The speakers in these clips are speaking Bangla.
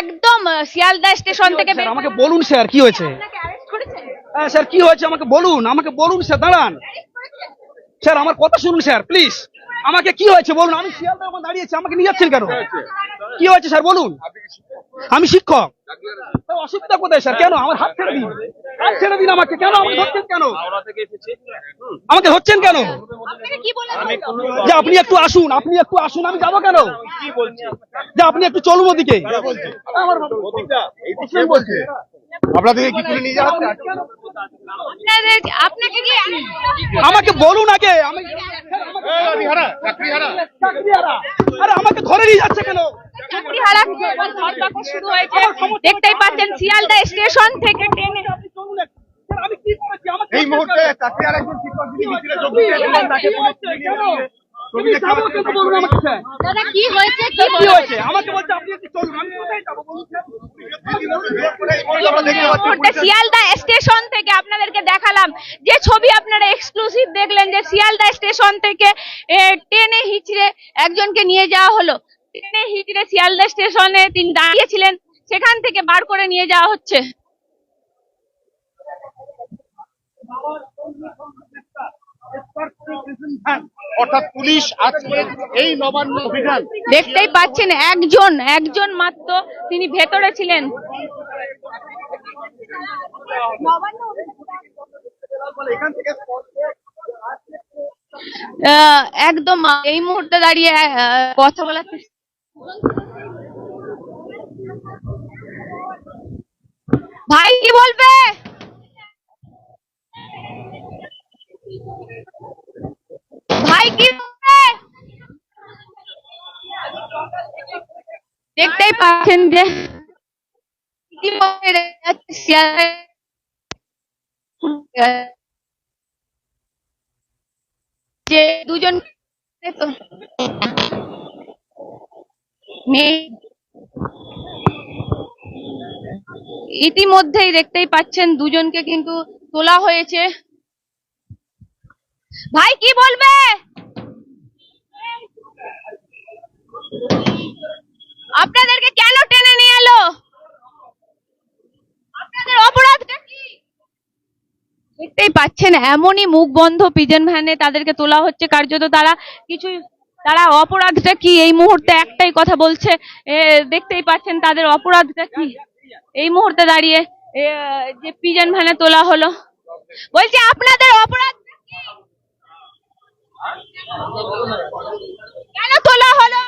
একদম শিয়ালদা স্টেশন থেকে বের আমাকে বলুন স্যার কি হয়েছে? হ্যাঁ স্যার কি হয়েছে? আমাকে বলুন আমাকে বলুন স্যার দাঁড়ান। স্যার আমার কথা শুনুন স্যার প্লিজ আমাকে কি হয়েছে বলুন? আমি শিয়ালদার ওখানে দাঁড়িয়েছি আমাকে নিয়ে যাচ্ছেন কেন? কি হয়েছে স্যার বলুন? আমি শিক্ষক। অসুবিধা কোথায় স্যার? কেন? আমার হাত ছেড়ে দিন। হাত ছেড়ে দিন আমাকে। কেন আমাকে ধরছেন কেন? আমাকে ধরছেন কেন? যে আপনি একটু আসুন আপনি একটু আসুন আমি যাব কেন? যে আপনি একটু চলুন ওদিকে। আপনাদেরকে কি তুলে নিয়ে যাওয়া? আপনাকে কি? আমাকে বলুন আগে আমি। আরে আমাকে ধরে নিয়ে যাচ্ছে কেন? চাকরি হারাচ্ছে এবার শুরু হয়েছে। দেখতেই পাচ্ছেন শিয়ালদা স্টেশন থেকে ট্রেনে স্যার, আমি কি করেছি আমাকে এই মুহূর্তে চাকরিহারা একজন শিক্ষক যিনি মিছিলে যোগ দিতে এসেছেন, তাকে পুলিশ নিয়ে যাচ্ছে। তুমি যাব কেন বলুন আমাকে স্যার। দাদা কি হয়েছে? কি কি হয়েছে? আমাকে বলছে আপনি একটু চলুন আমি কোথায় যাব বলুন স্যার? এই মুহূর্তে আমরা দেখতে পাচ্ছি মুহূর্তে শিয়ালদা স্টেশন থেকে আপনাদেরকে দেখালাম যে ছবি আপনারা এক্সক্লুসিভ দেখলেন যে শিয়ালদা স্টেশন থেকে এ, ট্রেনে হিচড়ে একজনকে নিয়ে যাওয়া হলো। ট্রেনে হিচড়ে শিয়ালদা স্টেশনে তিনি দাঁড়িয়েছিলেন সেখান থেকে বার করে নিয়ে যাওয়া হচ্ছে। দেখতেই পাচ্ছেন, একজন একজন মাত্র তিনি ভেতরে ছিলেন। একদম এই মুহূর্তে দাঁড়িয়ে কথা বলার ভাই, কি বলবে? দেখতেই পাচ্ছেন যে যে দুজন ইতিমধ্যেই দেখতেই পাচ্ছেন দুজনকে কিন্তু তোলা হয়েছে। ভাই, কি বলবে? আপনাদেরকে কেন টেনে নিয়ে এলো? আপনাদের দেখতেই পাচ্ছেন, এমনই মুখ বন্ধ পিজন ভ্যানে তাদেরকে তোলা হচ্ছে। কার্যত তারা কিছুই, তারা অপরাধটা কি? এই মুহূর্তে একটাই কথা বলছে দেখতেই পাচ্ছেন তাদের অপরাধটা কি? এই মুহূর্তে দাঁড়িয়ে যে পিজন ভ্যানে তোলা হলো। বলছি, আপনাদের অপরাধটা কি কেন তোলা হলো?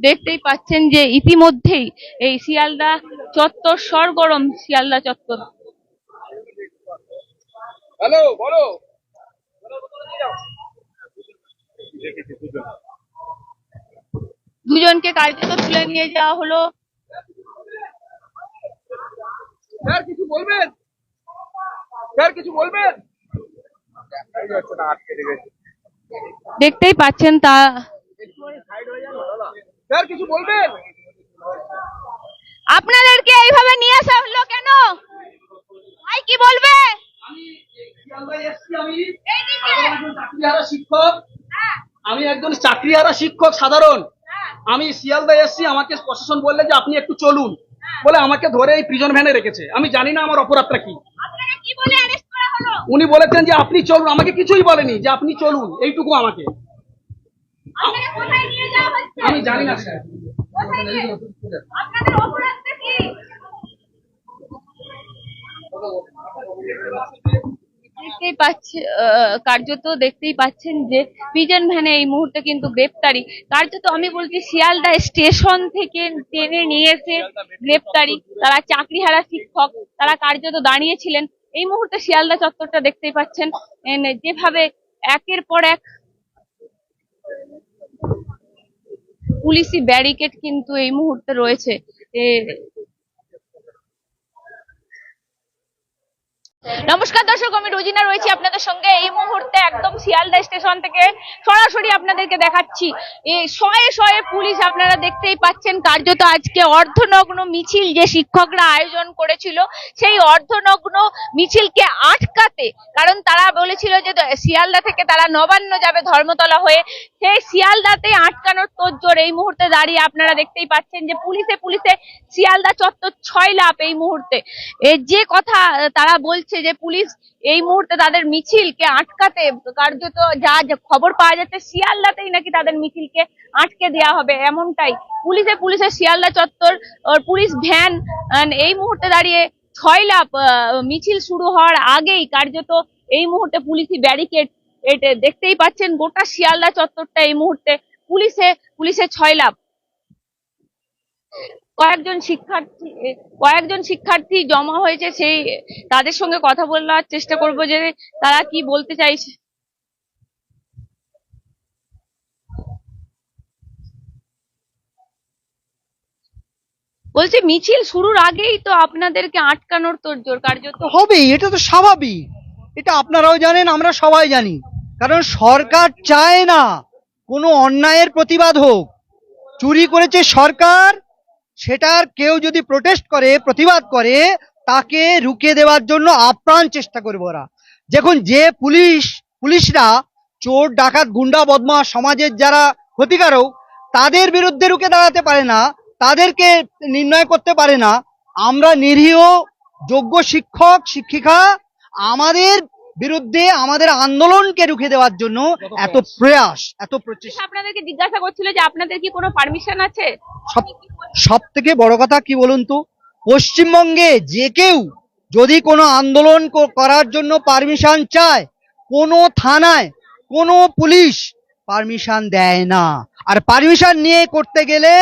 দেখতেই পাচ্ছেন যে ইতিমধ্যেই এই শিয়ালদা চত্বর সরগরম শিয়ালদা চত্বর। হ্যালো বলো। দুজনকে কার্যত তুলে নিয়ে যাওয়া হলো। স্যার কিছু বলবেন? স্যার কিছু বলবেন? দেখতেই পাচ্ছেন তা। স্যার কিছু বলবেন? আপনাদেরকে এইভাবে নিয়ে আসা হলো কেন? ভাই কি বলবে? শিক্ষক হ্যাঁ, আমি একজন চাকরিহারা শিক্ষক সাধারণ। হ্যাঁ। আমি শিয়ালদা এসছি আমাকে প্রশাসন বললে যে আপনি একটু চলুন। বলে আমাকে ধরে এই প্রিজন ভ্যানে রেখেছে। আমি জানি না আমার অপরাধটা কি। উনি বলেছেন যে আপনি চলুন। আমাকে কিছুই বলেনি যে আপনি চলুন। এইটুকু আমাকে। আমি জানি না স্যার। আপনাদের দেখতেই পাচ্ছে কার্যত দেখতেই পাচ্ছেন যে পিজন ভ্যানে এই মুহূর্তে কিন্তু গ্রেপ্তারি। কার্যত আমি বলছি, শিয়ালদা স্টেশন থেকে টেনে নিয়ে এসে গ্রেপ্তারি। তারা চাকরিহারা শিক্ষক, তারা কার্যত দাঁড়িয়েছিলেন। এই মুহূর্তে শিয়ালদা চত্বরটা দেখতেই পাচ্ছেন যেভাবে একের পর এক পুলিশি ব্যারিকেড কিন্তু এই মুহূর্তে রয়েছে। নমস্কার দর্শক, আমি রোজিনা রয়েছি আপনাদের সঙ্গে। এই মুহূর্তে একদম শিয়ালদা স্টেশন থেকে সরাসরি আপনাদেরকে দেখাচ্ছি। শয়ে শয়ে পুলিশ আপনারা দেখতেই পাচ্ছেন, কার্যত আজকে অর্ধনগ্ন মিছিল যে শিক্ষকরা আয়োজন করেছিল, সেই অর্ধনগ্ন মিছিলকে আটকাতে, কারণ তারা বলেছিল যে, শিয়ালদা থেকে তারা নবান্ন যাবে ধর্মতলা হয়ে। সেই শিয়ালদাতে আটকানোর তোড়জোড় এই মুহূর্তে দাঁড়িয়ে আপনারা দেখতেই পাচ্ছেন যে, পুলিশে পুলিশে শিয়ালদা চত্বর ছয় লাভ এই মুহূর্তে। যে কথা তারা বলছে যে পুলিশ এই মুহূর্তে তাদের মিছিলকে আটকাতে কার্যত যা খবর পাওয়া যাচ্ছে, শিয়ালদাতেই নাকি তাদের মিছিলকে আটকে দেওয়া হবে এমনটাই। পুলিশে পুলিশের শিয়ালদা চত্বর পুলিশ ভ্যান এই মুহূর্তে দাঁড়িয়ে ছয় লাভ মিছিল শুরু হওয়ার আগেই কার্যত এই মুহূর্তে পুলিশি ব্যারিকেড এটা দেখতেই পাচ্ছেন গোটা শিয়ালদা চত্বরটা এই মুহূর্তে পুলিশে পুলিশে ছয় লাভ কয়েকজন শিক্ষার্থী কয়েকজন শিক্ষার্থী জমা হয়েছে, সেই তাদের সঙ্গে কথা বলার চেষ্টা করব যে তারা কি বলতে চাইছে। বলছি, মিছিল শুরুর আগেই তো আপনাদেরকে আটকানোর তোড়জোড় কার্যত। হবেই, এটা তো স্বাভাবিক। এটা আপনারাও জানেন, আমরা সবাই জানি। কারণ সরকার চায় না কোনো অন্যায়ের প্রতিবাদ হোক। চুরি করেছে সরকার সেটার কেউ যদি প্রোটেস্ট করে, প্রতিবাদ করে, তাকে রুখে দেওয়ার জন্য আপ্রাণ চেষ্টা করবে ওরা। দেখুন, যে পুলিশ, পুলিশরা চোর, ডাকাত, গুন্ডা বদমাস সমাজের যারা ক্ষতিকারক, তাদের বিরুদ্ধে রুখে দাঁড়াতে পারে না, তাদেরকে নির্ণয় করতে পারে না। আমরা নিরীহ, যোগ্য শিক্ষক, শিক্ষিকা, আমাদের বিরুদ্ধে আমাদের আন্দোলনকে রুখে দেওয়ার জন্য এত প্রয়াস এত প্রচেষ্টা। আপনাদেরকে জিজ্ঞাসা করছিল যে আপনাদের কি কোনো পারমিশন আছে? সব সব থেকে বড় কথা কি বলুন তো? পশ্চিমবঙ্গে যে কেউ যদি কোনো আন্দোলন করার জন্য পারমিশন চায় কোনো থানায় কোনো পুলিশ পারমিশন দেয় না। আর পারমিশন নিয়ে করতে গেলে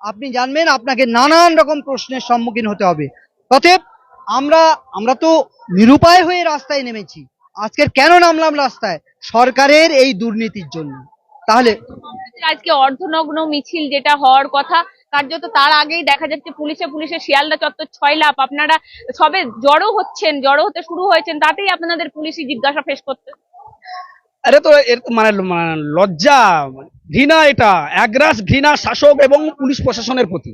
আপনি জানবেন আপনাকে নানান রকম প্রশ্নের সম্মুখীন হতে হবে। অতএব আমরা আমরা তো নিরুপায় হয়ে রাস্তায় নেমেছি। আজকের কেন নামলাম রাস্তায়? সরকারের এই দুর্নীতির জন্য। তাহলে আজকে অর্ধনগ্ন মিছিল যেটা হওয়ার কথা কার্যত তার আগেই দেখা যাচ্ছে পুলিশে পুলিশে শিয়ালদা চত্বর ছয় লাভ আপনারা সবে জড়ো হচ্ছেন জড়ো হতে শুরু হয়েছেন তাতেই আপনাদের পুলিশি জিজ্ঞাসা ফেস করতে। আরে তো এর মানে মানে লজ্জা ঘৃণা এটা, একরাশ ঘৃণা শাসক এবং পুলিশ প্রশাসনের প্রতি।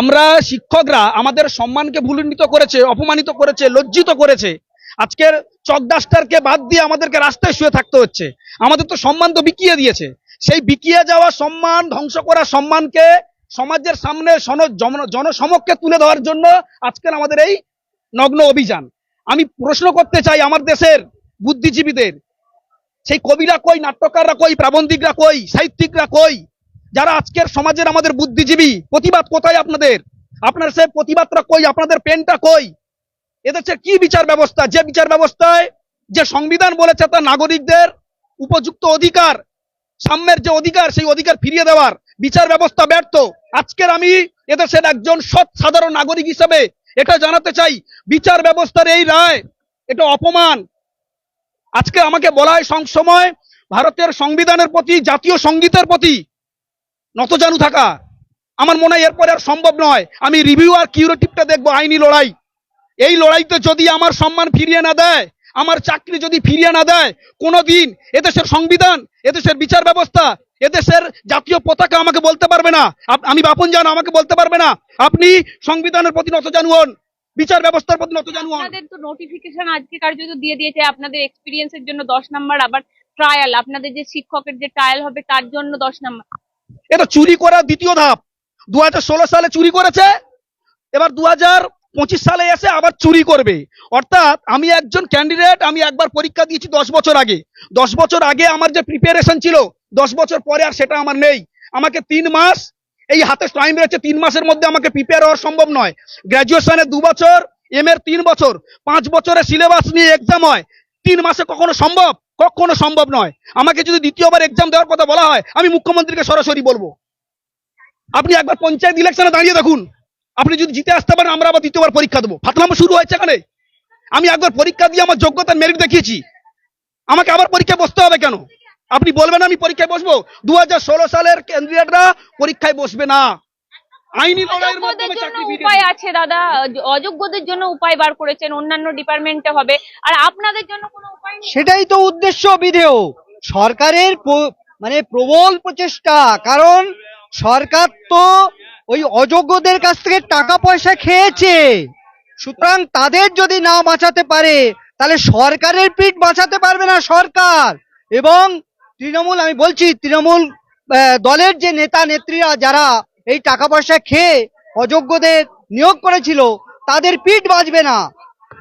আমরা শিক্ষকরা আমাদের সম্মানকে ভুলিত করেছে, অপমানিত করেছে, লজ্জিত করেছে। আজকের চকডাস্টারকে বাদ দিয়ে আমাদেরকে রাস্তায় শুয়ে থাকতে হচ্ছে। আমাদের তো সম্মান তো বিকিয়ে দিয়েছে। সেই বিকিয়ে যাওয়া সম্মান, ধ্বংস করা সম্মানকে সমাজের সামনে জনসমক্ষে তুলে দেওয়ার জন্য আজকের আমাদের এই নগ্ন অভিযান। আমি প্রশ্ন করতে চাই আমার দেশের বুদ্ধিজীবীদের সেই কবিরা কই, নাট্যকাররা কই, প্রাবন্ধিকরা কই, সাহিত্যিকরা কই? যারা আজকের সমাজের আমাদের বুদ্ধিজীবী, প্রতিবাদ কোথায় আপনাদের? আপনার সে প্রতিবাদটা কই, আপনাদের পেনটা কই? এদেশে কি বিচার ব্যবস্থা? যে বিচার ব্যবস্থায় যে সংবিধান বলেছে তার নাগরিকদের উপযুক্ত অধিকার, সাম্যের যে অধিকার, সেই অধিকার ফিরিয়ে দেওয়ার বিচার ব্যবস্থা ব্যর্থ। আজকের আমি এদেশের একজন সৎ সাধারণ নাগরিক হিসেবে এটা জানাতে চাই, বিচার ব্যবস্থার এই রায়, এটা অপমান আজকে আমাকে বলা হয় সং- সময় ভারতের সংবিধানের প্রতি, জাতীয় সঙ্গীতের প্রতি নতজানু থাকা। আমার মনে হয় এরপরে আর সম্ভব নয়। আমি রিভিউ আর কিউরেটিভটা দেখব, আইনি লড়াই। এই লড়াইতে যদি আমার সম্মান ফিরিয়ে না দেয়, আমার চাকরি যদি ফিরিয়ে না দেয়, কোনোদিন এদেশের সংবিধান, এদেশের বিচার ব্যবস্থা, এদেশের জাতীয় পতাকা আমাকে বলতে পারবে না। আমি বাপন জান, আমাকে বলতে পারবে না। আপনি সংবিধানের প্রতি নতজানু হন। বিচার ব্যবস্থার প্রতি নতজানু হন আপনাদের তো নোটিফিকেশন আজকে কার্যত দিয়ে দিয়েছে আপনাদের এক্সপিরিয়েন্সের জন্য দশ নাম্বার আবার ট্রায়াল আপনাদের যে শিক্ষকের যে ট্রায়াল হবে তার জন্য দশ নাম্বার এটা চুরি করার দ্বিতীয় ধাপ। দু হাজার ষোলো সালে চুরি করেছে এবার দু পঁচিশ সালে এসে আবার চুরি করবে। অর্থাৎ আমি একজন ক্যান্ডিডেট আমি একবার পরীক্ষা দিয়েছি দশ বছর আগে। দশ বছর আগে আমার যে প্রিপারেশন ছিল দশ বছর পরে আর সেটা আমার নেই। আমাকে তিন মাস এই হাতে টাইম রয়েছে তিন মাসের মধ্যে আমাকে প্রিপেয়ার হওয়া সম্ভব নয়। গ্র্যাজুয়েশনে দু বছর এম এর তিন বছর, পাঁচ বছরের সিলেবাস নিয়ে এক্সাম হয়। তিন মাসে কখনো সম্ভব? কখনো সম্ভব নয়। আমাকে যদি দ্বিতীয়বার এক্সাম দেওয়ার কথা বলা হয়, আমি মুখ্যমন্ত্রীকে সরাসরি বলব। আপনি একবার পঞ্চায়েত ইলেকশনে দাঁড়িয়ে দেখুন। আপনি যদি জিতে আসতে পারেন, আমরা আবার দ্বিতীয়বার পরীক্ষা দেবো। ফাতলামো শুরু হয়েছে এখানে। আমি একবার পরীক্ষা দিয়ে আমার যোগ্যতার মেরিট দেখিয়েছি। আমাকে আবার পরীক্ষায় বসতে হবে কেন? আপনি বলবেন আমি পরীক্ষায় বসবো? দু হাজার ষোলো সালের ক্যান্ডিডেটরা পরীক্ষায় বসবে না। আইনি লড়াইয়ের মাধ্যমে জন্য চাকরি উপায় আছে দাদা। অযোগ্যদের জন্য উপায় বার করেছেন অন্যান্য ডিপার্টমেন্টে হবে। আর আপনাদের জন্য কোনো উপায় নেই? সেটাই তো উদ্দেশ্য বিধেয়। সরকারের মানে প্রবল প্রচেষ্টা কারণ সরকার তো ওই অযোগ্যদের কাছ থেকে টাকা পয়সা খেয়েছে। সুতরাং তাদের যদি না বাঁচাতে পারে তাহলে সরকারের পিঠ বাঁচাতে পারবে না সরকার। এবং তৃণমূল আমি বলছি তৃণমূল আহ, দলের যে নেতা নেত্রীরা যারা এই টাকা পয়সা খেয়ে অযোগ্যদের নিয়োগ করেছিল তাদের পিঠ বাজবে না।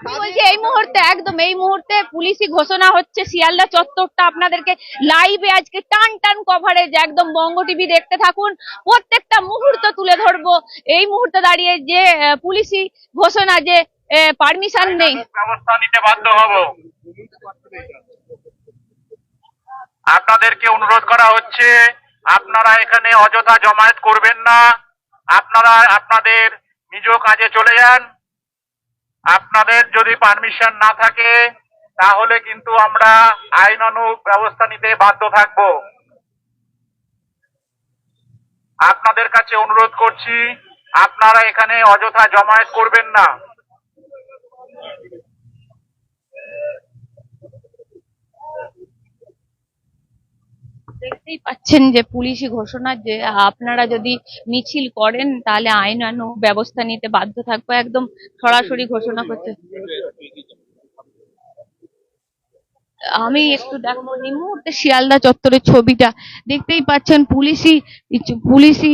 বলছি এই মুহূর্তে একদম এই মুহূর্তে পুলিশি ঘোষণা হচ্ছে শিয়ালদা চত্বরটা আপনাদেরকে লাইভে আজকে টান টান কভারেজ একদম বঙ্গ টিভি দেখতে থাকুন। প্রত্যেকটা মুহূর্ত তুলে ধরবো। এই মুহূর্তে দাঁড়িয়ে যে পুলিশি ঘোষণা যে পারমিশন নেই। ব্যবস্থা নিতে বাধ্য হব। আপনাদেরকে অনুরোধ করা হচ্ছে, আপনারা এখানে অযথা জমায়েত করবেন না। আপনারা আপনাদের নিজ কাজে চলে যান। আপনাদের যদি পারমিশন না থাকে, তাহলে কিন্তু আমরা আইনানুগ ব্যবস্থা নিতে বাধ্য থাকব। আপনাদের কাছে অনুরোধ করছি, আপনারা এখানে অযথা জমায়েত করবেন না। দেখতেই পাচ্ছেন যে পুলিশি ঘোষণা যে আপনারা যদি মিছিল করেন, তাহলে আইনানুগ ব্যবস্থা নিতে বাধ্য থাকব। একদম সরাসরি ঘোষণা করছে আমি একটু দেখব এই মুহূর্তে শিয়ালদা চত্বরের ছবিটা দেখতেই পাচ্ছেন পুলিশি পুলিশি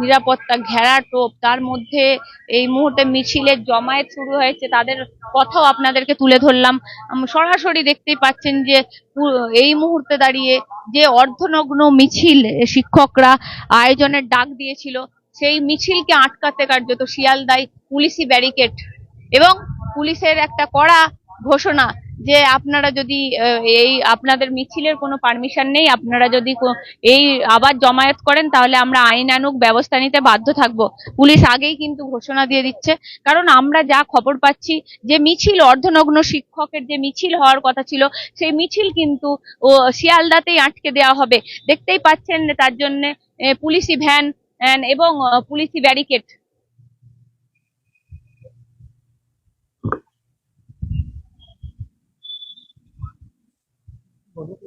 নিরাপত্তা ঘেরা টোপ, তার মধ্যে এই মুহূর্তে মিছিলের জমায়েত শুরু হয়েছে, তাদের কথাও আপনাদেরকে তুলে ধরলাম। সরাসরি দেখতেই পাচ্ছেন যে এই মুহূর্তে দাঁড়িয়ে যে অর্ধনগ্ন মিছিল শিক্ষকরা আয়োজনের ডাক দিয়েছিল, সেই মিছিলকে আটকাতে কার্যত শিয়ালদায় পুলিশি ব্যারিকেড এবং পুলিশের একটা কড়া ঘোষণা যে আপনারা যদি এই আপনাদের মিছিলের কোনো পারমিশন নেই, আপনারা যদি এই আবার জমায়েত করেন, তাহলে আমরা আইনানুগ ব্যবস্থা নিতে বাধ্য থাকব। পুলিশ আগেই কিন্তু ঘোষণা দিয়ে দিচ্ছে। কারণ আমরা যা খবর পাচ্ছি, যে মিছিল, অর্ধনগ্ন শিক্ষকের যে মিছিল হওয়ার কথা ছিল, সেই মিছিল কিন্তু, ও, শিয়ালদাতেই আটকে দেওয়া হবে। দেখতেই পাচ্ছেন তার জন্য পুলিশি ভ্যান এবং পুলিশি ব্যারিকেড। por